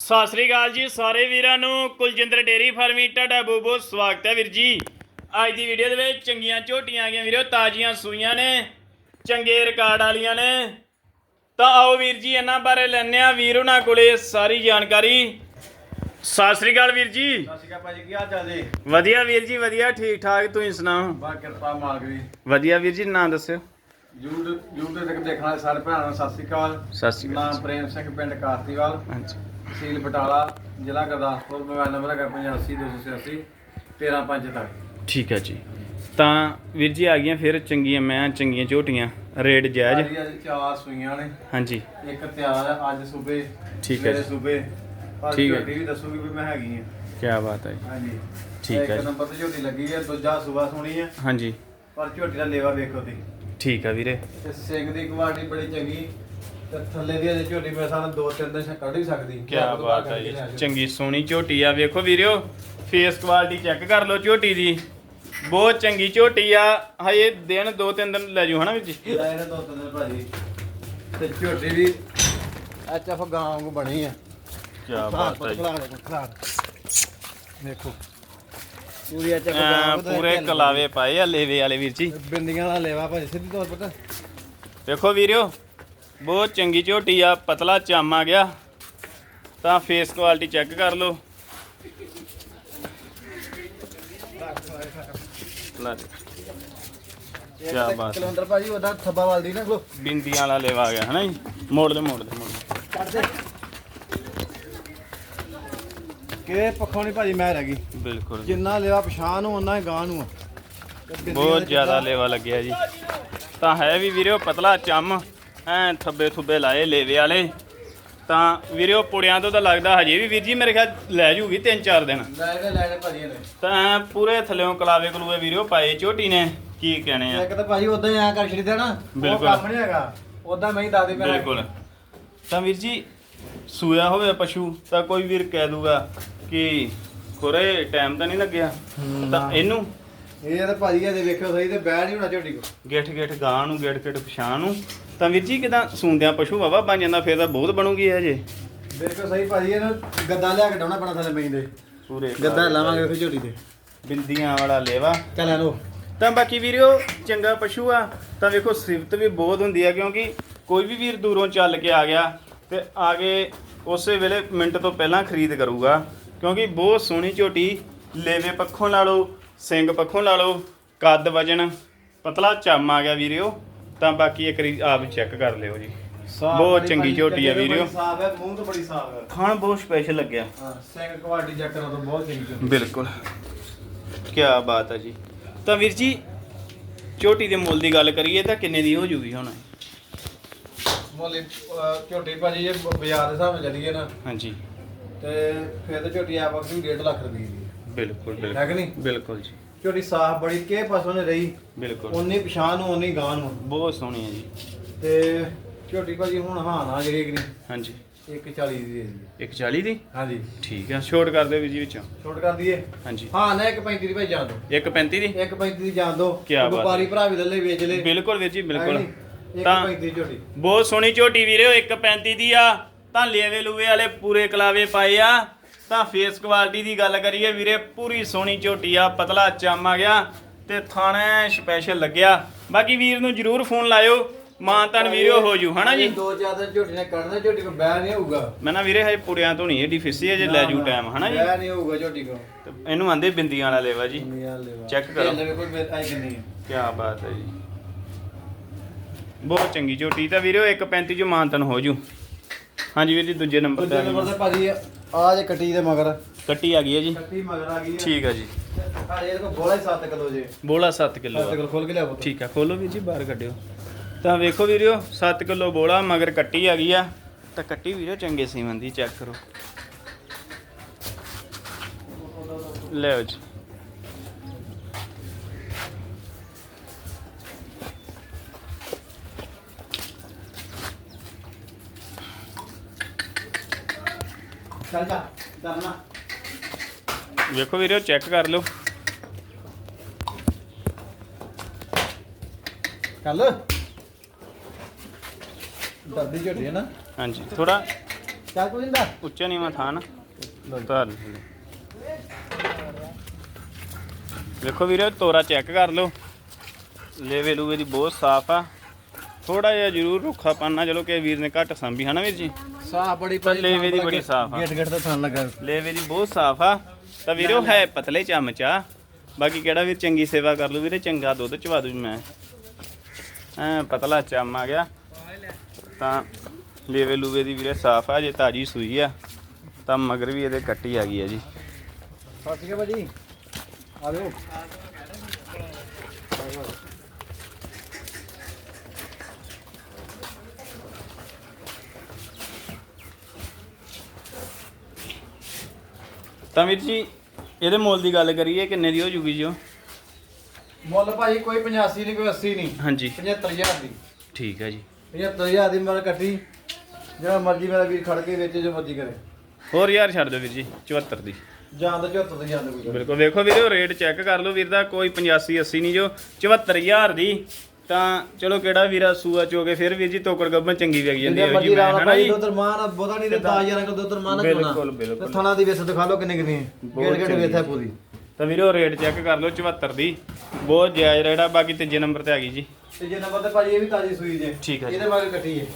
ਸਤਿ ਸ੍ਰੀ ਅਕਾਲ ਜੀ ਸਾਰੇ ਵੀਰਾਂ ਨੂੰ ਕੁਲਜਿੰਦਰ ਡੇਰੀ ਫਾਰਮੀ ਤੁਹਾਡਾ ਬਹੁਤ ਬਹੁਤ ਸਵਾਗਤ ਹੈ ਵੀਰ ਜੀ। ਅੱਜ ਦੀ ਵੀਡੀਓ ਦੇ ਵਿੱਚ ਚੰਗੀਆਂ ਝੋਟੀਆਂ ਆ ਗਈਆਂ ਵੀਰੋ ਤਾਜ਼ੀਆਂ ਸੂਈਆਂ ਨੇ ਚੰਗੇ ਰਿਕਾਰਡ ਵਾਲੀਆਂ ਨੇ। ਤਾਂ ਆਓ ਵੀਰ ਜੀ ਇਹਨਾਂ ਬਾਰੇ ਲੈਣੇ ਆ ਵੀਰ ਉਹਨਾਂ ਕੋਲੇ ਸਾਰੀ ਜਾਣਕਾਰੀ। ਸਤਿ ਸ੍ਰੀ ਅਕਾਲ ਵੀਰ ਜੀ। ਸਤਿ ਸ਼੍ਰੀ ਅਕਾਲ ਭਾਜੀ ਕੀ ਹਾਲ ਚਾਲ ਜੀ? ਵਧੀਆ ਵੀਰ ਜੀ ਵਧੀਆ ਠੀਕ ਠਾਕ ਤੁਸੀਂ ਸੁਣਾਓ? ਬਾ ਕਿਰਪਾ ਮਾਲਕ ਦੀ। ਵਧੀਆ ਵੀਰ ਜੀ ਨਾਂ ਦੱਸਿਓ। YouTube YouTube ਤੇ ਦੇਖਣ ਵਾਲੇ ਸਾਰੇ ਭੈਣਾਂ ਨੂੰ ਸਤਿ ਸ਼੍ਰੀ ਅਕਾਲ। ਸਤਿ ਸ੍ਰੀ ਅਕਾਲ। ਨਾਮ ਪ੍ਰੇਮ ਸਿੰਘ ਪਿੰਡ ਕਾਰਤੀਵਾਲ। ਹਾਂਜੀ ਤਹਿਸੀਲ ਬਟਾਲਾ ਜ਼ਿਲ੍ਹਾ ਗੁਰਦਾਸਪੁਰ ਮੋਬਾਈਲ ਨੰਬਰ ਹੈਗਾ 8528 13543 ਠੀਕ ਹੈ ਜੀ। ਤਾਂ ਵੀਰ ਜੀ ਆ ਗਈਆਂ ਫਿਰ ਚੰਗੀਆਂ ਮੈਂ ਚੰਗੀਆਂ ਝੋਟੀਆਂ ਰੇਟ ਜਾਇਜ਼? ਅੱਜ ਅੱਜ ਚਾਰ ਸੂਈਆਂ ਨੇ। ਹਾਂਜੀ। ਇੱਕ ਤਿਆਰ ਹੈ ਅੱਜ ਸੂਬੇ ਠੀਕ ਹੈ। ਸੂਬੇ। ਠੀਕ ਹੈ ਵੀ ਦੱਸੂਗੀ ਵੀ ਮੈਂ ਹੈਗੀ ਹਾਂ ਕੀ ਬਾਤ ਹੈ ਹਾਂਜੀ। ਠੀਕ ਹੈ ਇੱਕ। ਨੰਬਰ ਤੇ ਝੋਟੀ ਲੱਗੀ ਹੈ ਦੂਜਾ ਸੂਬਾ ਸੋਹਣੀ ਹੈ। ਹਾਂਜੀ। ਪਰ ਝੋਟੀ ਦਾ ਲੇਵਾ ਵੇਖੋ ਤੁਸੀਂ। ਠੀਕ ਆ ਵੀਰੇ। ਤੇ ਸਿੰਘ ਦੀ ਕੁਆਲਿਟੀ ਬੜੀ ਚੰਗੀ। ਤੇ ਥੱਲੇ ਦੀ ਅਜੇ ਝੋਟੀ ਮੇਰੇ ਸਾਹ ਦੋ ਤਿੰਨ ਦਿਨ ਕੱਢ ਹੀ ਸਕਦੀ। ਕੀ ਬਾਤ ਹੈ ਜੀ। ਚੰਗੀ ਸੋਹਣੀ ਝੋਟੀ ਆ। ਵੇਖੋ ਵੀਰਿਓ ਫੇਸ ਕੁਆਲਿਟੀ ਚੈੱਕ ਕਰ ਲਓ ਝੋਟੀ ਦੀ। ਬਹੁਤ ਚੰਗੀ ਝੋਟੀ ਆ। ਹਜੇ ਦਿਨ ਦੋ ਤਿੰਨ ਦਿਨ ਲੈ ਜੂ ਹਨਾ ਲੈ ਇਹਨੇ ਦੋ ਤਿੰਨ ਦਿਨ ਭਾਜੀ। ਤੇ ਝੋਟੀ ਵੀ ਐਚਐਫ ਗਾਂ ਵਾਂਗੂ ਬਣੀ ਆ। ਕੀ ਬਾਤ ਹੈ ਜੀ। ਖਿਲਾ ਦੇ ਖਿਲਾ ਦੇਖੋ ਪੂਰੀ ਐਚਐਫ ਗਾਂ ਐਂ ਵਾਂਗੂ ਤੇ ਪੂਰੇ ਢਿੱਲ ਕਲਾਵੇ ਪਾਏ ਆ ਲੇਵੇ ਵਾਲੇ ਵੀਰ ਜੀ। ਬਿੰਦੀਆਂ ਵਾਲਾ ਲੈਵਾ ਭਾਜੀ ਸਿੱਧੀ ਤੌਰ ਪਤਾ ਵੇਖੋ ਵੀਰਿਓ ਬਹੁਤ ਚੰਗੀ ਝੋਟੀ ਆ ਪਤਲਾ ਚਮ ਆ ਗਿਆ। ਤਾਂ ਫੇਸ ਕੁਆਲਿਟੀ ਚੈੱਕ ਕਰ ਲਓ। ਲੈ ਕਿਆ ਬਾਤ ਹੈ। ਕਲੰਦਰ ਭਾਜੀ ਉਹਦਾ ਥੱਬਾ ਵਾਲਦੀ ਨਾ ਕੋ ਬਿੰਦੀਆਂ ਵਾਲਾ ਲੇਵਾ ਆ ਗਿਆ ਹਨਾ ਜੀ? ਮੋੜ ਦੇ ਮੋੜ ਦੇ ਮੋੜ ਦੇ। ਕੱਢ ਦੇ ਕਿਹੜੇ ਪੱਖੋਂ ਨਹੀਂ ਭਾਜੀ ਮੈਂ ਰਹਿ ਗਈ। ਬਿਲਕੁਲ। ਜਿੰਨਾ ਲੈਵਾ ਪਛਾਣ ਨੂੰ ਉਹਨਾਂ ਹੀ ਗਾਂ ਨੂੰ ਆ। ਤੇ ਬਿੰਦੀਆਂ ਬਹੁਤ ਜ਼ਿਆਦਾ ਲੇਵਾ ਲੱਗਿਆ ਜੀ। ਤਾਂ ਹੈ ਵੀ ਵੀਰਿਓ ਪਤਲਾ ਚੰਮ। ਐ ਥੱਬੇ ਥੁੱਬੇ ਲਾਏ ਲੇਵੇ ਵਾਲੇ। ਤਾਂ ਵੀਰਿਓ ਪੁੜਿਆਂ ਤੋਂ ਤਾਂ ਲੱਗਦਾ ਹਜੇ ਵੀ। ਵੀਰ ਜੀ ਮੇਰੇ ਖਿਆਲ ਲੈ ਜੂਗੀ 3-4 ਦਿਨ। ਲੈ ਲੈ ਲੈ ਲੈ ਭਾਜੀ ਇਹਨੇ ਤਾਂ ਪੂਰੇ ਥੱਲੇੋਂ ਕਲਾਵੇ ਕਲੂਵੇ ਵੀਰਿਓ ਪਾਏ ਝੋਟੀ ਨੇ। ਕੀ ਕਹਿਣੇ ਆ? ਇੱਕ ਤਾਂ ਭਾਜੀ ਉਦਾਂ ਹੀ ਆ ਕਰ ਛੜੀ ਦੇਣਾ ਉਹ ਬਿਲਕੁਲ। ਕੰਮ ਨਹੀਂ ਹੈਗਾ। ਉਦਾਂ ਮੈਂ ਹੀ ਦੱਸ ਦੇ ਮੈਂ ਬਿਲਕੁਲ। ਤਾਂ ਵੀਰ ਜੀ ਸੂਇਆ ਹੋਵੇ ਪਸ਼ੂ ਤਾਂ ਕੋਈ ਵੀਰ ਕਹਿ ਦੂਗਾ ਕਿ ਖੁਰੇ ਟਾਈਮ ਤਾਂ ਨਹੀਂ ਲੱਗਿਆ। ਤਾਂ ਇਹਨੂੰ? ਇਹ ਤਾਂ ਭਾਜੀ ਇਹਦੇ ਵੇਖਿਓ ਸਹੀ ਤੇ ਬੈਠ ਨਹੀਂ ਹੋਣਾ ਝੋਟੀ ਕੋ ਗਿੱਠ ਗਿੱਠ ਗਾਂ ਨੂੰ ਗਿੱਠ ਗਿੱਠ ਪਛਾਣ ਨੂੰ। ਤਾਂ ਵੀਰ ਜੀ ਕਿਦਾਂ ਸੂੰਦਿਆਂ ਪਸ਼ੂ ਵਾਵਾ ਬਣ ਜਾਂਦਾ ਫਿਰ ਤਾਂ ਬਹੁਤ ਬਣੂਗੀ ਇਹ ਜੇ। ਵੇਖਿਓ ਸਹੀ ਭਾਜੀ ਇਹਨੂੰ ਗੱਦਾ ਲਿਆ ਕੇ ਡਾਉਣਾ ਪੈਣਾ ਥੱਲੇ ਪੈਂਦੇ ਪੂਰੇ ਗੱਦਾ ਲਾਵਾਂਗੇ ਉਹ ਝੋਟੀ ਤੇ। ਬਿੰਦੀਆਂ ਵਾਲਾ ਲੇਵਾ। ਚੱਲ ਇਹਨੂੰ ਤਾਂ ਬਾਕੀ ਵੀਰਿਓ ਚੰਗਾ ਪਸ਼ੂ ਆ। ਤਾਂ ਵੇਖੋ ਸਿਫਤ ਵੀ ਬਹੁਤ ਹੁੰਦੀ ਆ ਕਿਉਂਕਿ ਕੋਈ ਵੀ ਵੀਰ ਦੂਰੋਂ ਚੱਲ ਕੇ ਆ ਗਿਆ ਤੇ ਆ ਕੇ ਉਸੇ ਵੇਲੇ ਮਿੰਟ ਤੋਂ ਪਹਿਲਾਂ ਖਰੀਦ ਕਰੂਗਾ। ਕਿਉਂਕਿ ਬਹੁਤ ਸੋਹਣੀ ਝੋਟੀ ਲੇਵੇ ਪੱਖੋਂ ਲਾ ਲਓ ਸਿੰਘ ਪੱਖੋਂ ਲਾ ਲਓ ਕੱਦ ਵਜਨ ਪਤਲਾ ਚੰਮ ਆ ਗਿਆ ਵੀਰਿਓ। ਤਾਂ ਬਾਕੀ ਇੱਕ ਵਾਰੀ ਆਪ ਚੈੱਕ ਕਰ ਲਿਓ ਜੀ। ਸਾਫ਼ ਬਹੁਤ ਬੜੀ ਚੰਗੀ ਭਾਜੀ, ਝੋਟੀ ਆ ਗੱਦੇ ਵੀ ਵੀਰਿਓ। ਬੜੀ ਸਾਫ਼ ਹੈ ਮੂੰਹ ਤੋਂ ਬੜੀ ਸਾਫ਼ ਹੈ। ਖਾਣ ਬਹੁਤ ਸਪੈਸ਼ਲ ਲੱਗਿਆ। ਹਾਂ ਸਿੰਘ ਕੁਆਲਿਟੀ ਚੈੱਕ ਕਰੋ ਤਾਂ ਬਹੁਤ ਚੰਗੀ ਝੋਟੀ ਬਿਲਕੁਲ। ਕੀ ਬਾਤ ਹੈ ਜੀ। ਤਾਂ ਵੀਰ ਜੀ ਝੋਟੀ ਦੇ ਮੁੱਲ ਦੀ ਗੱਲ ਕਰੀਏ ਤਾਂ ਕਿੰਨੇ ਦੀ ਹੋ ਜੂਗੀ ਹੁਣ? ਮੋਲੀ ਅਹ, ਝੋਟੀ ਭਾਜੀ ਇਹ ਬ- ਬਾਜ਼ਾਰ ਦੇ ਹਿਸਾਬ ਨਾਲ ਚੱਲੀਏ ਨਾ। ਹਾਂਜੀ। ਤੇ ਫਿਰ ਤਾਂ ਝੋਟੀ ਆ ਵਕਤ ਵੀ 1.5 ਲੱਖ ਰੁਪਏ ਦੀ ਹੈ। ਬਿਲਕੁਲ ਹੈ ਕਿ ਬਿਲਕੁਲ। ਨਹੀਂ? ਬਿਲਕੁਲ ਜੀ। ਝੋਟੀ ਸਾਫ਼ ਬੜੀ ਕੇ ਪਾਸੋਂ ਨੇ ਰਹੀ। ਬਿਲਕੁਲ। ਉਨੀ ਪਛਾਣ ਨੂੰ ਉਨੀ ਗਾਂ ਨੂੰ। ਬਹੁਤ ਸੋਹਣੀ ਹੈ ਜੀ। ਤੇ ਝੋਟੀ ਭਾਜੀ ਹੁਣ ਹਾਂ ਨਾ ਜਿਹੜੀ ਕਿ ਹਾਂਜੀ। 140 ਦੀ ਦੇ ਦੀ 140 ਦੀ? ਹਾਂਜੀ। ਠੀਕ ਆ ਛੋਟ ਕਰ ਦਿਓ ਵੀਰ ਜੀ ਵਿੱਚੋਂ। ਛੋਟ ਕਰ ਦਈਏ? ਹਾਂਜੀ। ਹਾਂ ਨਾ 135 ਦੀ ਭਾਈ ਜਾਣ ਦੋ 135 ਦੀ? 135 ਦੀ ਜਾਣ ਦੋ ਕਿਆ ਬਾਤ ਹੈ। ਵਪਾਰੀ ਭਰਾ ਵੀ ਲੱਲੇ ਵੇਚ ਲੈ। ਬਿਲਕੁਲ ਵੀਰ ਜੀ ਬਿਲਕੁਲ। ਤਾਂ- 135 ਝੋਟੀ। ਬਹੁਤ ਸੋਹਣੀ ਝੋਟੀ ਵੀਰੇ 135 ਦੀ ਆ। ਤਾਂ ਲੇਵੇ ਲੂਵੇ ਵਾਲੇ ਪੂਰੇ ਕਲਾਵੇ ਪਾਏ ਆ। ਤਾਂ ਫੇਸ ਕੁਆਲਿਟੀ ਦੀ ਗੱਲ ਕਰੀਏ ਵੀਰੇ ਪੂਰੀ ਸੋਹਣੀ ਝੋਟੀ ਆ ਪਤਲਾ ਚਮ ਗਿਆ ਤੇ ਥਾਣੇ ਸਪੈਸ਼ਲ ਲੱਗਿਆ। ਬਾਕੀ ਵੀਰ ਨੂੰ ਜਰੂਰ ਫੋਨ ਲਾਇਓ ਮਾਂ ਤਨ ਵੀਰਿਓ ਹੋ ਜੂ ਹਨਾ ਜੀ? ਦੋ ਚਾਰ ਦਿਨ ਝੋਟੀ ਨੇ ਕੱਢਣਾ ਝੋਟੀ ਕੋ ਬਹਿ ਨਹੀਂ ਹੋਊਗਾ। ਮੈਂ ਨਾ ਵੀਰੇ ਹਜੇ ਪੁੜਿਆਂ ਤੋਂ ਨਹੀਂ ਏਡੀ ਫਿੱਸੀ ਹੈ ਜੇ ਲੈ ਜੂ ਟਾਈਮ ਹਨਾ ਜੀ? ਬਹਿ ਨਹੀਂ ਹੋਊਗਾ ਝੋਟੀ ਕੋ ਤੇ ਇਹਨੂੰ ਆਂਦੇ ਬਿੰਦੀਆਂ ਵਾਲਾ ਲੇਵਾ ਜੀ। Check ਕਰੋ। ਕੀ ਬਾਤ ਹੈ ਜੀ। ਬਹੁਤ ਚੰਗੀ ਝੋਟੀ ਤਾਂ ਵੀਰੇ 135 ਚ ਮਾਨਤਨ ਹੋ ਜੂ। ਹਾਂਜੀ ਵੀਰ ਜੀ ਦੂਜੇ ਨੰਬਰ ਦੂਜੇ ਨੰਬਰ ਤੇ ਤੇ ਭਾਜੀ ਆ ਜੇ ਕੱਟੀ ਦੇ ਮਗਰ। ਕੱਟੀ ਆ ਗਈ ਹੈ ਜੀ। ਕੱਟੀ ਮਗਰ ਆ ਗਈ ਹੈ। ਠੀਕ ਆ ਜੀ। ਹਾਂ ਇਹਦੇ ਕੋ ਬੋਲਾ ਹੀ 7 ਕਿਲੋ ਜੇ। ਬੋਲਾ 7 ਕਿਲੋ 7 ਕਿਲੋ ਖੋਲ ਕੇ ਲਿਆਓ ਠੀਕ ਆ ਖੋਲੋ ਵੀਰ ਜੀ ਬਾਹਰ ਕੱਢਿਓ। ਤਾਂ ਵੇਖੋ ਵੀਰਿਓ 7 ਕਿਲੋ ਬੋਲਾ ਮਗਰ ਕੱਟੀ ਆ ਗਈ ਆ। ਤਾਂ ਕੱਟੀ ਵੀਰਿਓ ਚੰਗੇ ਸੀਮਨ ਦੀ ਚੈੱਕ ਕਰੋ। ਲਿਓ ਜੀ। ਚੱਲ ਜਾ ਕਰਨਾ ਵੇਖੋ ਵੀਰਿਓ ਚੈੱਕ ਕਰ ਲਓ। ਕੱਲ ਦਰਦੀ ਝੋਟੀ ਹੈ ਨਾ। ਹਾਂਜੀ ਥੋੜਾ ਚੱਲ ਕੋਈ ਨਹੀਂ ਉੱਚਾ ਨੀਵਾਂ ਥਾਂ ਨਾ। ਧਰ। ਵੇਖੋ ਵੀਰੇ ਤੋਰਾ ਚੈੱਕ ਕਰ ਲਓ। ਲੇਵੇ ਲੂਵੇ ਦੀ ਬਹੁਤ ਸਾਫ਼ ਆ। ਥੋੜਾ ਜਿਹਾ ਜ਼ਰੂਰ ਰੁੱਖਾ ਪਾਣਾ ਚਲੋ ਕਿ ਵੀਰ ਨੇ ਘੱਟ ਸੰਭੀ ਹਨਾ ਵੀਰ ਜੀ? ਸਾਹ ਬੜੀ ਪਰ ਲੇਵੇ ਦੀ ਬੜੀ ਸਾਫ਼ ਆ। ਗੇਟ ਗੇਟ ਤੇ ਥਾਂ ਲੱਗਾ। ਲੇਵੇ ਦੀ ਬਹੁਤ ਸਾਫ਼ ਆ। ਤਾਂ ਵੀਰੇ ਹੈ ਪਤਲੇ ਚਮਚ ਆ। ਬਾਕੀ ਕਿਹੜਾ ਵੀਰ ਚੰਗੀ ਸੇਵਾ ਕਰ ਲੂ ਵੀਰੇ? ਚੰਗਾ ਦੁੱਧ ਚਵਾ ਦੂ ਮੈਂ। ਐ ਪਤਲਾ ਚਮ ਆ ਗਿਆ। ਤਾਂ ਲੇਵੇ ਲੂਵੇ ਦੀ ਵੀਰੇ ਸਾਫ਼ ਆ ਜੇ ਤਾਜੀ ਸੂਈ ਆ ਤਾਂ ਮਗਰ ਵੀ ਇਹਦੇ ਕੱਟੀ ਆ ਗਈ ਆ ਜੀ। ਸਤਿ ਸ਼੍ਰੀ ਅਕਾਲ ਭਾਜੀ ਆ ਜਾਓ। ਤਾਂ ਵੀਰ ਜੀ ਇਹਦੇ ਮੁੱਲ ਦੀ ਗੱਲ ਕਰੀਏ ਕਿੰਨੇ ਦੀ ਹੋ ਜੂਗੀ ਜੀ ਉਹ? ਮੁੱਲ ਭਾਜੀ ਕੋਈ 85 ਨਹੀਂ ਕੋਈ 80 ਨਹੀਂ। ਹਾਂਜੀ। 75000 ਦੀ। ਠੀਕ ਹੈ ਜੀ। 75000 ਦੀ ਮਰ ਕੱਟੀ ਜਿਹੜਾ ਮਰਜ਼ੀ ਮੇਰਾ ਵੀਰ ਖੜ ਕੇ ਵੇਚੇ ਜੋ ਮਰਜ਼ੀ ਕਰੇ। ਹੋਰ ਯਾਰ ਛੱਡ ਦਿਓ ਵੀਰ ਜੀ 74 ਦੀ। ਜਾਂ ਤਾਂ 74 ਦੀ ਜਾਂ ਤਾਂ ਕੋਈ ਬਿਲਕੁਲ ਵੇਖੋ ਵੀਰੇ ਉਹ ਰੇਟ ਚੈੱਕ ਕਰ ਲਓ ਵੀਰ ਦਾ ਕੋਈ 85 80 ਨਹੀਂ ਜੋ 74000 ਦੀ। ਤਾਂ ਚਲੋ ਕਿਹੜਾ ਵੀਰਾ ਸੂਆ ਚੋਗੇ ਫਿਰ ਵੀਰ ਜੀ ਤੋਕੜ ਗੱਬਨ ਚੰਗੀ ਵਿਕ ਜਾਂਦੀ ਹੈ ਜੀ ਮੈਂ ਹਨਾ ਜੀ? ਮਾਨ ਬੋਦਾ ਨਹੀਂ ਤੇ 10000 ਕੋ ਉਧਰ ਮਾਨ ਬਿਲਕੁਲ, ਬਿਲਕੁਲ। ਥਣਾ ਦੀ ਵੇਸ ਦਿਖਾ ਲਓ ਕਿੰਨੇ ਕਿੰਨੇ ਬਹੁਤ ਗੇੜ ਗੇੜ। ਵੇਥਾ ਪੂਰੀ। ਤਾਂ ਵੀਰੇ ਰੇਟ ਚੈੱਕ ਕਰ ਲਓ 74 ਦੀ। ਬਹੁਤ ਜਾਇਜ਼ ਰੇਟ ਆ ਬਾਕੀ ਤੀਜੇ ਨੰਬਰ ਤੇ ਆ ਗਈ ਜੀ। ਤੇ ਜੇ ਨੰਬਰ ਤੇ ਭਾਜੀ ਇਹ ਵੀ ਤਾਜੀ ਸੂਈ ਜੇ ਠੀਕ ਹੈ ਜੀ। ਇਹਦੇ ਬਾਰੇ ਕੱਟੀ ਹੈ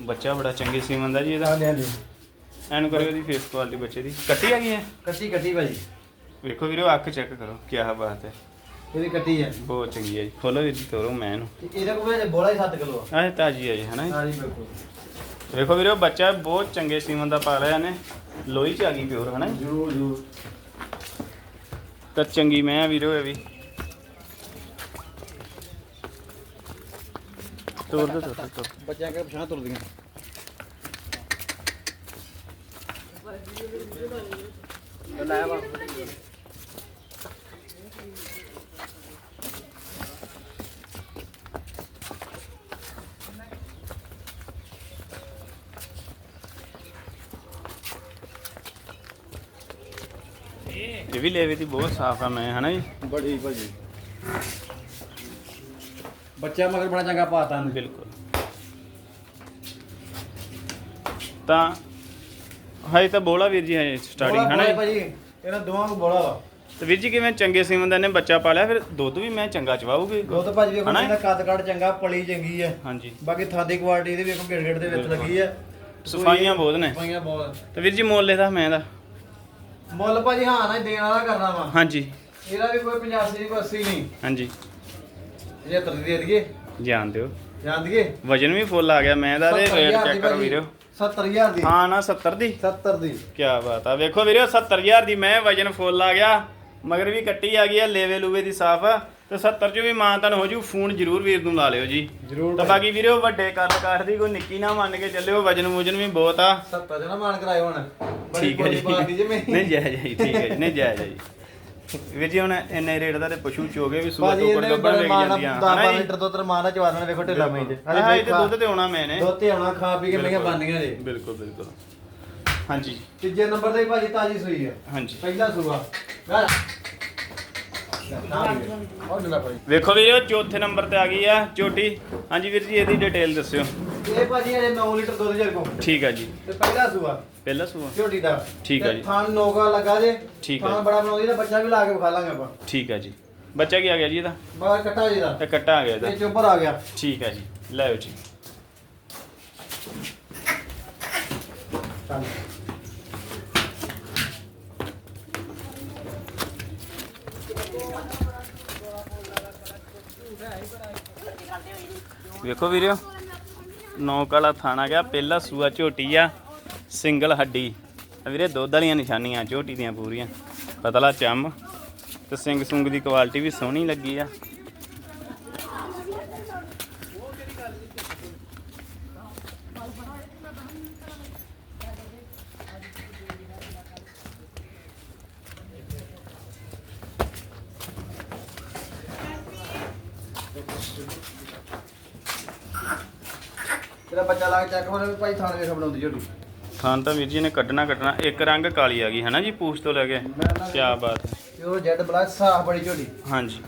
ਬੱਚਾ ਬੜਾ ਚੰਗੇ ਸੀਮਨ ਦਾ ਜੀ ਇਹਦਾ। ਹਾਂਜੀ ਹਾਂਜੀ। ਐਨ ਕਰਿਓ ਦੀ ਫੇਸ ਕੁਆਲਿਟੀ ਬੱਚੇ ਦੀ। ਕੱਟੀ ਆ ਗਈ ਹੈ ਕੱਟੀ ਕੱਟੀ ਭਾਜੀ। ਵੇਖੋ ਵੀਰੇ ਅੱਖ ਚੈੱਕ ਕਰੋ ਕੀ ਬਾਤ ਹੈ। ਇਹਦੀ ਕੱਟੀ ਹੈ ਬਹੁਤ ਚੰਗੀ ਹੈ ਜੀ। ਖੋਲੋ ਵੀਰ ਜੀ ਤੋਰੋ ਮੈਂ ਇਹਨੂੰ। ਤੇ ਇਹਦੇ ਕੋਲ ਜੇ ਬੋਲਾ ਹੀ 7 ਕਿਲੋ ਆਹ ਤਾਜੀ ਹੈ ਜੀ ਹਨਾ ਜੀ? ਹਾਂਜੀ ਬਿਲਕੁਲ। ਵੇਖੋ ਵੀਰੇ ਬੱਚਾ ਬਹੁਤ ਚੰਗੇ ਸੀਮਨ ਦਾ ਪਾ ਲਿਆ ਨੇ ਲੋਈ ਚ ਆ ਗਈ ਪਿਓਰ ਹਨਾ ਜੀ? ਜਰੂਰ ਜਰੂਰ। ਤਾਂ ਚੰਗੀ ਮੈਂ ਆ ਵੀਰੇ ਇਹ ਵੀ। ਤੋਰ ਦੋ ਤੋਰ ਦੋ ਬੱਚਿਆਂ ਕੇ ਪਛਾਣ ਤੁਰਦੀਆਂ। ਲੈ ਵਾ। ਇਹ ਵੀ ਲੇਵੇ ਦੀ ਬਹੁਤ ਸਾਫ਼ ਆ ਮੈਂ ਹਨਾ ਜੀ? ਬੜੀ ਭਾਜੀ। ਬੱਚਾ ਮਗਰ ਬੜਾ ਚੰਗਾ ਪਾਤਾ ਨੇ ਬਿਲਕੁਲ। ਤਾਂ ਹਾਈ ਤਾਂ ਬੋਲਾ ਵੀਰ ਜੀ ਹੈ ਸਟਾਰਟਿੰਗ ਹਨਾ ਜੀ? ਭਾਜੀ ਇਹਨਾਂ ਦੋਵਾਂ ਨੂੰ ਬੋਲਾ ਵਾ ਤੇ ਵੀਰ ਜੀ ਕਿਵੇਂ ਚੰਗੇ ਸੀਮਨ ਦਾ ਨੇ ਬੱਚਾ ਪਾਲਿਆ ਫਿਰ ਦੁੱਧ ਵੀ ਮੈਂ ਚੰਗਾ ਚਵਾਉਗੀ ਦੁੱਧ ਭਾਜੀ ਵੇਖੋ? ਇਹਦਾ ਕੱਦ ਕੱਦ ਚੰਗਾ ਪਲੀ ਚੰਗੀ ਹੈ ਹਾਂਜੀ। ਬਾਕੀ ਥਾਂ ਦੀ ਕੁਆਲਿਟੀ ਇਹਦੇ ਵੇਖੋ ਗੇੜ ਗੇੜ ਦੇ ਵਿੱਚ। ਲੱਗੀ ਹੈ ਸਫਾਈਆਂ ਬਹੁਤ ਨੇ। ਸਫਾਈਆਂ ਬਹੁਤ। ਤੇ ਵੀਰ ਜੀ ਮੁੱਲ ਇਹਦਾ ਮੈਂ ਦਾ? ਮੁੱਲ ਭਾਜੀ ਹਾਂ ਨਾ ਦੇਣ ਵਾਲਾ ਕਰਨਾ ਵਾ। ਹਾਂਜੀ। ਇਹਦਾ ਵੀ ਕੋਈ 85 ਨਹੀਂ ਕੋਈ 80 ਨਹੀਂ। ਹਾਂਜੀ। 75 ਦੀ ਦੇ ਦਈਏ। ਜਾਣ ਦਿਓ। ਜਾਣ ਦਈਏ? ਵਜਨ ਵੀ ਫੁੱਲ ਆ ਗਿਆ ਮੈਂ ਦਾ ਤੇ ਰੇਟ 70,000 ਚੈੱਕ ਦੀ ਕਰੋ। ਵੀਰੋ। 70000 ਦੀ। ਹਾਂ ਨਾ 70 ਦੀ? 70 ਦੀ। ਕੀ ਬਾਤ ਆ। ਵੇਖੋ ਵੀਰੇ 70000 ਦੀ ਮੈਂ ਵਜਨ ਫੁੱਲ ਆ ਗਿਆ ਮਗਰ ਵੀ ਕੱਟੀ ਆ ਗਈ ਆ ਲੇਵੇ ਲੂਵੇ ਦੀ ਸਾਫ਼। ਤੇ 70 ਚ ਵੀ ਮਾਂ ਤਨ ਹੋ ਜੂ ਫੋਨ ਜ਼ਰੂਰ ਵੀਰ ਨੂੰ ਲਾ ਲਿਓ ਜੀ। ਜ਼ਰੂਰ ਤਾਂ ਬਾਕੀ ਵੀਰੇ ਵੱਡੇ ਕਰ ਕਾਠ ਦੀ ਕੋਈ ਨਿੱਕੀ ਨਾ ਮੰਨ ਕੇ ਚੱਲਿਓ ਵਜਨ ਵੂਜਨ ਵੀ ਬਹੁਤ ਆ। 70 ਜਣਾ ਮਾਨ ਕਰਾਇਓ ਹੁਣ। ਠੀਕ ਹੈ ਜੇ। ਮੈਂ ਜੀ ਨਹੀਂ ਜਾਇਜ਼ ਜੀ ਠੀਕ ਹੈ ਜੀ। ਨਹੀਂ ਜਾਇਜ਼ ਹੈ ਜੀ। ਵੀਰ ਜੀ ਹੁਣ ਇੰਨੇ ਰੇਟ ਦਾ ਤੇ ਪਸ਼ੂ ਚੋਗੇ ਵੀ ਸੂਆ ਇਹਨੇ ਗੱਬਰ ਬੜੇ ਵੇਚ ਜਾਂਦੀਆਂ। 10 ਹਨਾ ਜੀ? ਲੀਟਰ ਦੁੱਧ ਮਾਨਾ ਚਵਾ ਦੇਣਾ ਵੇਖੋ ਢਿੱਲਾ ਮੈਂ ਤੇ ਹਾਂ ਇਹ ਤੇ ਦੁੱਧ ਤੇ ਆਉਣਾ ਮੈਂ ਨੇ ਦੁੱਧ ਤੇ ਆਉਣਾ ਖਾ ਪੀ ਕੇ ਮਹੀਆਂ ਬਣਨੀਆਂ ਜੇ। ਬਿਲਕੁਲ ਬਿਲਕੁਲ। ਹਾਂਜੀ। ਤੀਜੇ ਨੰਬਰ ਤੇ ਭਾਜੀ ਤਾਜੀ ਸੂਈ ਹੈ ਹਾਂਜੀ। ਪਹਿਲਾ ਸੂਆ। ਵੇਖੋ ਵੀਰੇ ਚੌਥੇ ਨੰਬਰ ਤੇ ਆ ਗਈ ਆ ਝੋਟੀ ਹਾਂਜੀ ਵੀਰ ਜੀ ਇਹਦੀ ਡਿਟੇਲ ਦੱਸਿਓ। ਇਹ ਭਾਜੀ ਅਜੇ 9 ਲੀਟਰ ਦੁੱਧ ਜਰ ਕੋ ਠੀਕ ਆ ਜੀ। ਤੇ ਪਹਿਲਾ ਸੂਆ। ਪਹਿਲਾ ਸੂਆ। ਝੋਟੀ ਦਾ। ਠੀਕ ਆ ਤੇ ਜੀ। ਥਣ ਨੋਗਾ ਲੱਗਾ ਜੇ। ਠੀਕ ਆ ਥਣ ਜੀ। ਬੜਾ ਬਣਾਉਂਦੀ ਨਾ ਬੱਚਾ ਵੀ ਲਾ ਕੇ ਵਿਖਾ ਲਾਂਗੇ ਆਪਾਂ। ਠੀਕ ਆ ਜੀ। ਬੱਚਾ ਕੀ ਆ ਗਿਆ ਜੀ ਇਹਦਾ? ਬਾਹਰ ਕੱਟਾ ਜੀ ਦਾ ਇਹ ਕੱਟਾ ਆ ਗਿਆ ਇਹਦਾ। ਇਹ ਚੋਬਰ ਆ ਗਿਆ। ਠੀਕ ਆ ਜੀ। ਲੈਓ ਜੀ। ਚੱਲ। ਵੇਖੋ ਵੀਰਿਓ। ਨੌਕ ਵਾਲਾ ਥਾਣਾ ਗਿਆ, ਪਹਿਲਾ ਸੂਆ ਝੋਟੀ ਆ, ਸਿੰਗਲ ਹੱਡੀ। ਵੀਰੇ, ਦੁੱਧ ਵਾਲੀਆਂ ਨਿਸ਼ਾਨੀਆਂ, ਝੋਟੀ ਦੀਆਂ ਪੂਰੀਆਂ। ਪਤਲਾ ਚੰਮ ਤੇ ਸਿੰਗ ਸੁੰਗ ਦੀ ਕੁਆਲਿਟੀ ਵੀ ਸੋਹਣੀ ਲੱਗੀ ਆ। ਤੇਰਾ ਬੱਚਾ ਲਾ ਕੇ ਚੈੱਕ ਹੋਣਾ ਵੀ ਭਾਈ ਥਣ ਵੇਖ ਬਣਾਉਂਦੀ ਝੋਟੀ ਖਾਨ ਤਾਂ ਵੀਰ ਜੀ ਨੇ ਕੱਢਣਾ ਕੱਢਣਾ ਇੱਕ ਰੰਗ ਕਾਲੀ ਆ ਗਈ ਹੈ ਨਾ ਜੀ ਪੂਛ ਤੋਂ ਲੈ ਕੇ? ਕੀ ਬਾਤ ਹੈ। ਪਿਓਰ ਜੈਡ ਬਲੈਕ ਸਾਫ਼ ਬੜੀ ਝੋਟੀ ਹਾਂਜੀ।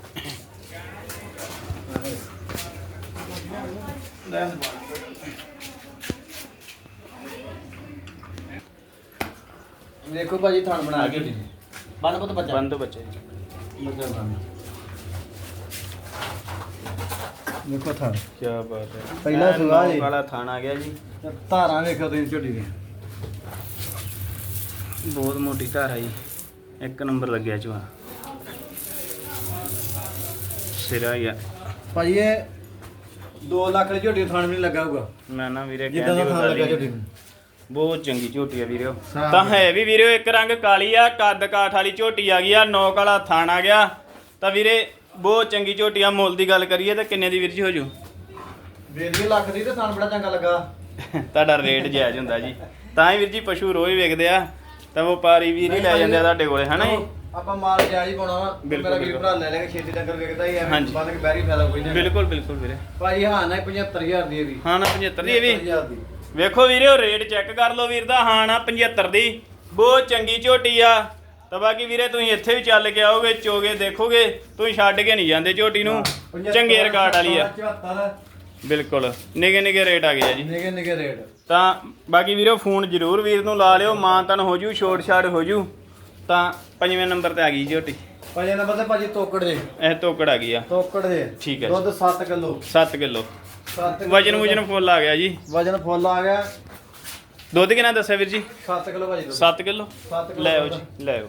ਵੇਖੋ ਭਾਜੀ ਥਣ ਬਣਾ ਕੇ। ਬੰਦ ਪੁੱਤ ਬੱਚਾ। ਬੰਦ ਬੱਚਾ ਜੀ। ਬੱਚਾ ਬੰਦ। ਵੇਖੋ ਥਣ। ਕੀ ਬਾਤ ਹੈ। ਪਹਿਲਾ ਐਨ ਸੂਆ। ਵਾਲਾ ਥਾਣ ਆ ਗਿਆ ਜੀ। ਧਾਰਾਂ ਵੇਖੋ ਤੁਸੀਂ ਝੋਟੀ ਦੀ ਬਹੁਤ ਮੋਟੀ ਧਾਰ ਜੀ। ਇੱਕ ਨੰਬਰ ਲੱਗਿਆ ਚਵਾ ਸਿਰਾ ਹੀ ਆ। ਭਾਜੀ ਇਹ 2 ਲੱਖ ਦੀ ਝੋਟੀ ਥਣ ਵੀ ਨਹੀਂ ਲੱਗਾ ਹੋਊਗਾ। ਮੈਂ ਨਾ ਵੀਰੇ ਜਿੱਦਾਂ ਦਾ ਕਹਿੰਦੀ ਥਣ ਲੱਗਾ ਝੋਟੀ ਹੀ ਨੂੰ। ਬਹੁਤ ਚੰਗੀ ਝੋਟੀ ਆ ਵੀਰਿਓ ਸਾਫ਼ ਤਾਂ। ਹੈ ਵੀ ਵੀਰਿਓ ਇੱਕ ਰੰਗ ਕਾਲੀ ਆ ਕੱਦ ਕਾਠ ਵਾਲੀ ਝੋਟੀ ਆ ਗਈ ਆ ਨੌਕ ਵਾਲਾ ਥਾਣ ਆ ਗਿਆ। ਤਾਂ ਵੀਰੇ ਬਹੁਤ ਚੰਗੀ ਝੋਟੀ ਆ ਮੁੱਲ ਦੀ ਗੱਲ ਕਰੀਏ ਤਾਂ ਕਿੰਨੇ ਦੀ ਵੀਰ ਜੀ ਹੋ ਜੂ? ਦੀ ਲੱਖ ਦੀ ਤੇ ਥਣ ਬੜਾ ਚੰਗਾ ਲੱਗਾ। ਤੁਹਾਡਾ ਰੇਟ ਜਾਇਜ਼ ਹੁੰਦਾ ਜੀ। ਤਾਂ ਹੀ ਵੀਰ ਜੀ ਪਸ਼ੂ ਰੋਜ਼ ਵੇਖਦੇ ਆ ਤਾਂ ਵਪਾਰੀ ਵੀਰ ਹੀ ਲੈ ਜਾਂਦੇ ਆ ਤੁਹਾਡੇ ਕੋਲੇ ਹਨਾ ਜੀ? ਆਪਾਂ ਮਾਲ ਜਾਇਜ਼ ਹੀ ਪਾਉਣਾ ਵਾ। ਬਿਲਕੁਲ, ਮੇਰਾ ਵੀਰ ਬਿਲਕੁਲ। ਭਰਾ ਲੈ ਲੈਗਾ ਛੇਤੀ ਡੰਗਰ ਵੇਖਦਾ ਹੀ ਐਵੇਂ ਹਾਂਜੀ। ਬੰਦ ਕੇ ਬੈਰੀ ਫਾਇਦਾ ਕੋਈ ਨਹੀਂ ਬਿਲਕੁਲ ਬਿਲਕੁਲ ਵੀਰੇ। ਭਾਜੀ ਹਾਂ ਨਾ 75000 ਦੀ ਇਹ ਵੀ। ਹਾਂ ਨਾ 75 ਦੀ ਇਹ ਵੀ। 75000 ਦੀ। ਵੇਖੋ ਵੀਰੇ ਉਹ ਰੇਟ ਚੈੱਕ ਕਰ ਲਓ ਵੀਰ ਦਾ ਹਾਂ ਨਾ 75 ਦੀ। ਬਹੁਤ ਚੰਗੀ ਝੋਟੀ ਆ। ਤਾਂ ਬਾਕੀ ਵੀਰੇ ਤੁਸੀਂ ਇੱਥੇ ਵੀ ਚੱਲ ਕੇ ਆਓਗੇ ਚੋਗੇ ਦੇਖੋਗੇ ਤੁਸੀਂ ਛੱਡ ਕੇ ਨਹੀਂ ਜਾਂਦੇ ਝੋਟੀ ਨੂੰ। ਚੰਗੇ ਰਿਕਾਰਡ ਵਾਲੀ ਆ। 74 ਬਿਲਕੁਲ ਨਿਗੇ ਨਿਗੇ ਰੇਟ ਆ ਗਏ ਆ ਜੀ। ਨਿਗੇ ਨਿਗੇ ਰੇਟ। ਤਾਂ ਬਾਕੀ ਵੀਰੋ ਫੋਨ ਜ਼ਰੂਰ ਵੀਰ ਨੂੰ ਲਾ ਲਿਓ ਮਾਂ ਤਨ ਹੋ ਜੂ ਛੋਟ ਛਾੜ ਹੋ ਜੂ। ਤਾਂ ਪੰਜਵੇਂ ਨੰਬਰ ਤੇ ਆ ਗਈ ਝੋਟੀ। ਭਾਜੀ ਨੰਬਰ ਤੇ ਭਾਜੀ ਤੋਕੜ ਦੇ। ਇਹ ਤੋਕੜ ਆ ਗਈ ਆ। ਤੋਕੜ ਦੇ। ਠੀਕ ਹੈ ਦੁੱਧ 7 ਕਿਲੋ। 7 ਕਿਲੋ। 7 ਵਜਨ ਵਜਨ ਫੁੱਲ ਆ ਗਿਆ ਜੀ। ਵਜਨ ਫੁੱਲ ਆ ਗਿਆ। ਦੁੱਧ ਕਿੰਨਾ ਦੱਸਿਆ ਵੀਰ ਜੀ? 7 ਕਿਲੋ ਭਾਜੀ ਦੁੱਧ। 7 ਕਿਲੋ? 7 ਕਿਲੋ ਲੈ ਆਓ ਜੀ ਲੈ ਆਓ।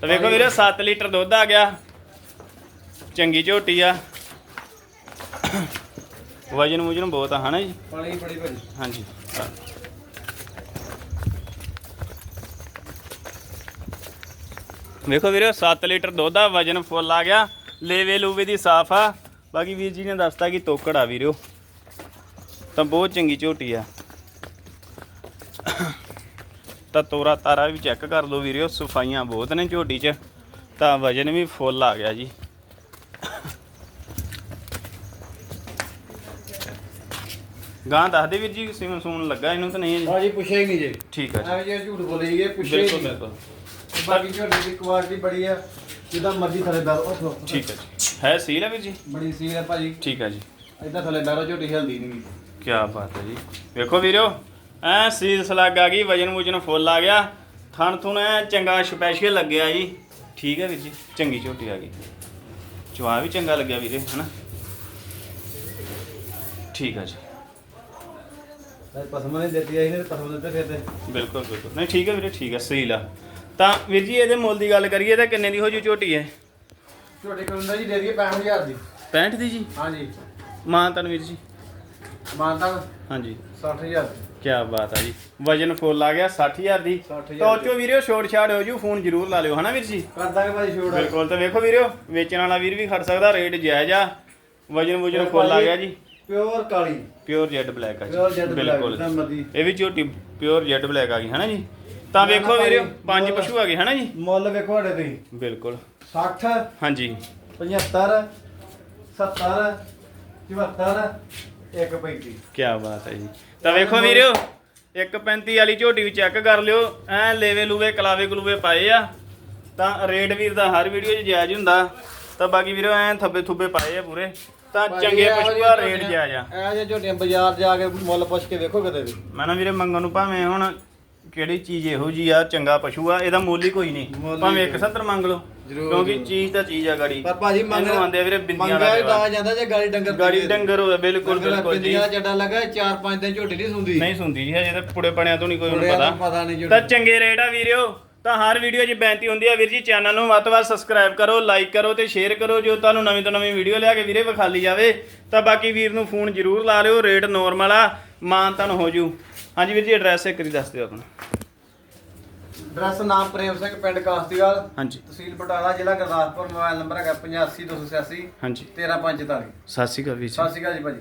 ਤਾਂ ਵੇਖੋ ਵੀਰੇ 7 ਲੀਟਰ ਦੁੱਧ ਆ ਗਿਆ। ਚੰਗੀ ਝੋਟੀ ਆ। ਵਜਨ ਵਜਨ ਬਹੁਤ ਆ ਹਨਾ ਜੀ? ਪਾਣੀ ਬੜੀ ਭਾਜੀ। ਹਾਂਜੀ। ਵੇਖੋ ਵੀਰੇ 7 ਲੀਟਰ ਦੁੱਧ ਆ ਵਜਨ ਫੁੱਲ ਆ ਗਿਆ। ਲੇਵੇ ਲੂਵੇ ਦੀ ਸਾਫ਼ ਆ। ਬਾਕੀ ਵੀਰ ਜੀ ਨੇ ਦੱਸਤਾ ਕਿ ਤੋਕੜ ਆ ਵੀਰੋ। ਤਾਂ ਬਹੁਤ ਚੰਗੀ ਝੋਟੀ ਆ। ਤਾਂ ਤੋਰਾ ਤਾਰਾ ਵੀ ਚੈੱਕ ਕਰ ਲਓ ਵੀਰਿਓ ਸਫਾਈਆਂ ਬਹੁਤ ਨੇ ਝੋਟੀ 'ਚ ਤਾਂ ਵਜਨ ਵੀ ਫੁੱਲ ਆ ਗਿਆ ਜੀ। ਗਾਂ ਦੱਸ ਦੇ ਵੀਰ ਜੀ ਸਿਮਨ ਸੂਨ ਲੱਗਾ ਇਹਨੂੰ ਤਾਂ ਨਹੀਂ ਹੈ ਜੀ ਪੁੱਛਿਆ ਹੀ ਨਹੀਂ ਜੇ। ਠੀਕ ਹੈ ਜੀ। ਐਵੇਂ ਜੇ ਝੂਠ ਬੋਲੀ ਗਏ ਪੁੱਛਿਆ ਹੀ ਬਿਲਕੁਲ ਨਹੀਂ। ਬਿਲਕੁਲ। ਬਾਕੀ ਝੋਟੀ ਦੀ ਕੁਆਲਿਟੀ ਬੜੀ ਆ ਜਿੱਦਾਂ ਮਰਜ਼ੀ ਥਲੇ ਬੈਠੋ ਉੱਠੋ। ਠੀਕ ਹੈ ਜੀ। ਹੈ ਸੀਲ ਹੈ ਵੀਰ ਜੀ? ਬੜੀ ਸੀਲ ਹੈ ਭਾਜੀ। ਠੀਕ ਹੈ ਜੀ। ਇਦਾਂ ਥਲੇ ਬੈਠੋ ਝੋਟੀ ਹਿਲਦੀ ਨਹੀਂ ਕੀ ਬਾਤ ਹੈ ਜੀ। ਵੇਖੋ ਵੀਰਿਓ ਐ ਸੀਲ ਸਲੱਗ ਆ ਗਈ ਵਜਨ ਵੁਜਨ ਫੁੱਲ ਆ ਗਿਆ। ਥਣ ਥੁਣ ਐ ਚੰਗਾ ਸਪੈਸ਼ਲ ਲੱਗਿਆ ਜੀ। ਠੀਕ ਹੈ ਵੀਰ ਜੀ ਚੰਗੀ ਝੋਟੀ ਆ ਗਈ। ਚਵਾ ਵੀ ਚੰਗਾ ਲੱਗਿਆ ਵੀਰੇ ਹਨਾ? ਠੀਕ ਹੈ ਜੀ। ਪਸਮ ਨੇ ਦਿੱਤੀ ਆਈ ਨੇ ਪਸਮ ਦਿੱਤੇ ਫਿਰ ਤੇ। ਬਿਲਕੁਲ ਬਿਲਕੁਲ। ਨਹੀਂ ਠੀਕ ਹੈ ਵੀਰੇ ਠੀਕ ਹੈ ਸਹੀ ਲਾ ਤਾਂ ਵੀਰ ਜੀ ਇਹਦੇ ਮੁੱਲ ਦੀ ਗੱਲ ਕਰੀਏ ਤਾਂ ਕਿੰਨੇ ਦੀ ਹੋ ਜੂ ਝੋਟੀ ਹੈ ਝੋਟੀ ਕੋਲ ਜੀ ਦੇ ਦਈਏ 65000 ਦੀ। 65 ਦੀ ਜੀ? ਹਾਂਜੀ। ਮਾਂ ਤਨਵੀਰ ਜੀ। ਮਾਨਤਾ ਹਾਂਜੀ। 60000 ਕੀ ਬਾਤ ਆ ਜੀ। ਵਜਨ ਫੁੱਲ ਆ ਗਿਆ 60000 ਦੀ। 60,000 ਤਾਂ ਚੋਂ ਵੀਰਿਓ ਛੋੜ ਛਾੜ ਹੋ ਜੂ ਫੋਨ ਜ਼ਰੂਰ ਲਾ ਲਿਓ ਹਨਾ ਵੀਰ ਜੀ? ਕਰ ਦਾਂਗੇ ਭਾਜੀ ਛੋੜ ਬਿਲਕੁਲ ਤਾਂ ਵੇਖੋ ਵੀਰਿਓ ਵੇਚਣ ਵਾਲਾ ਵੀਰ ਵੀ ਖੜ ਸਕਦਾ ਰੇਟ ਜਾਇਜ਼ ਆ। ਵਜਨ ਵਜਨ ਫੁੱਲ ਆ ਗਿਆ ਜੀ। ਪਿਓਰ ਕਾਲੀ। ਪਿਓਰ ਜੈਡ ਬਲੈਕ ਆ ਜੀ। ਬਿਲਕੁਲ। ਇਹ ਵੀ ਝੋਟੀ ਪਿਓਰ ਜੈਡ ਬਲੈਕ ਆ ਗਈ ਹਨਾ ਜੀ? ਤਾਂ ਵੇਖੋ ਵੀਰਿਓ ਭਾਈ, ਪੰਜ ਪਸ਼ੂ ਆ ਗਏ ਹਨਾ ਜੀ? ਮੁੱਲ ਵੇਖੋ ਸਾਡੇ ਤੁਸੀਂ ਬਿਲਕੁਲ। 60 ਹਾਂਜੀ। 75 70 74 135 ਕੀ ਬਾਤ ਹੈ ਜੀ। ਤਾਂ ਵੇਖੋ ਵੀਰਿਓ 135 ਵਾਲੀ ਝੋਟੀ ਵੀ ਚੈੱਕ ਕਰ ਲਿਓ। ਐ ਲੇਵੇ ਲੂਵੇ ਕਲਾਵੇ ਕਲੂਵੇ ਪਾਏ ਆ। ਤਾਂ ਰੇਟ ਵੀਰ ਦਾ ਹਰ ਵੀਡੀਓ 'ਚ ਜਾਇਜ਼ ਹੁੰਦਾ। ਤਾਂ ਬਾਕੀ ਵੀਰੋ ਐ ਥੱਬੇ ਥੁੱਬੇ ਪਾਏ ਆ ਪੂਰੇ। ਤਾਂ ਚੰਗੇ ਪਸ਼ੂ ਦਾ ਰੇਟ ਜਾਇਜ਼ ਆ। ਇਹ ਜੇ ਝੋਟੀਆਂ ਬਾਜ਼ਾਰ ਜਾ ਕੇ ਮੁੱਲ ਪੁੱਛ ਕੇ ਵੇਖੋ ਕਿਤੇ ਵੀ। ਮੈਂ ਨਾ ਵੀਰੇ ਮੰਗਣ ਨੂੰ ਭਾਵੇਂ ਹੁਣ ਕਿਹੜੀ ਚੀਜ਼ ਇਹੋ ਜੀ ਆ ਚੰਗਾ ਪਸ਼ੂ ਆ ਇਹਦਾ ਮੁੱਲ ਹੀ ਕੋਈ ਨਹੀਂ। ਭਾਵੇਂ ਕੋਈ। 170 ਮੰਗ ਲਓ। ਜ਼ਰੂਰ, ਕਿਉਂਕਿ ਜ਼ਰੂਰ। ਚੀਜ਼ ਤਾਂ ਚੀਜ਼ ਆ ਗਾੜੀ। ਪਰ ਭਾਜੀ ਮੰਗ ਇਹਨੂੰ ਆਂਦੇ ਆ ਵੀਰੇ ਬਿੰਦੀਆਂ ਮੰਗਿਆ ਦਾ ਵੀ ਤਾਂ। ਜਾਂਦਾ ਜੇ ਗਾੜੀ ਡੰਗਰ ਗਾੜੀ ਡੰਗਰ ਹੋਵੇ ਬਿਲਕੁਲ ਬਿਲਕੁਲ ਜੀ। ਬਿੰਦੀਆਂ ਚੱਡਾ ਲੱਗਾ 4-5 ਦਿਨ ਝੋਟੀ ਨਹੀਂ ਸੁੰਦੀ। ਨਹੀਂ ਸੁਣਦੀ ਜੀ ਹਜੇ ਤਾਂ ਪੁੜੇ ਪਣਿਆਂ ਤੋਂ ਨਹੀਂ ਕੋਈ ਉਹਨੂੰ ਨੂੰ ਪਤਾ। ਪਤਾ ਨਹੀਂ ਤਾਂ ਝੋਟੀ ਚੰਗੇ ਰੇਟ ਆ ਵੀਰਿਓ ਤਾਂ ਹਰ ਵੀਡੀਓ 'ਚ ਬੇਨਤੀ ਹੁੰਦੀ ਆ ਵੀਰ ਜੀ ਚੈਨਲ ਨੂੰ ਵੱਧ ਤੋਂ ਵੱਧ ਸਬਸਕ੍ਰਾਈਬ ਕਰੋ ਲਾਈਕ ਕਰੋ ਤੇ ਸ਼ੇਅਰ ਕਰੋ ਜੋ ਤੁਹਾਨੂੰ ਨਵੀਂ ਤੋਂ ਨਵੀਂ ਵੀਡੀਓ ਲਿਆ ਕੇ ਵੀਰੇ ਵਿਖਾਲੀ ਜਾਵੇ ਤਾਂ ਬਾਕੀ ਵੀਰ ਨੂੰ ਫੋਨ ਜ਼ਰੂਰ ਲਾ ਲਿਓ ਰੇਟ ਨੋਰਮਲ ਆ ਮਾਨ ਤਨ ਹੋ ਜੂ। ਹਾਂਜੀ ਵੀਰ ਜੀ ਐਡਰੈਸ ਇੱਕ ਵਾਰੀ ਦੱਸ ਦਿਓ ਆਪਣਾ। ਡਰੈਸ ਨਾਮ ਪ੍ਰੇਮ ਸਿੰਘ ਪਿੰਡ ਕਾਸਤੀਵਾਲ। ਹਾਂਜੀ। ਤਹਿਸੀਲ ਬਟਾਲਾ ਜ਼ਿਲ੍ਹਾ ਗੁਰਦਾਸਪੁਰ ਮੋਬਾਈਲ ਨੰਬਰ ਹੈਗਾ 85 286 ਹਾਂਜੀ। 13544 ਸਤਿ ਸ਼੍ਰੀ ਅਕਾਲ ਵੀਰ ਜੀ। ਸਤਿ ਸ਼੍ਰੀ ਅਕਾਲ ਜੀ ਭਾਜੀ।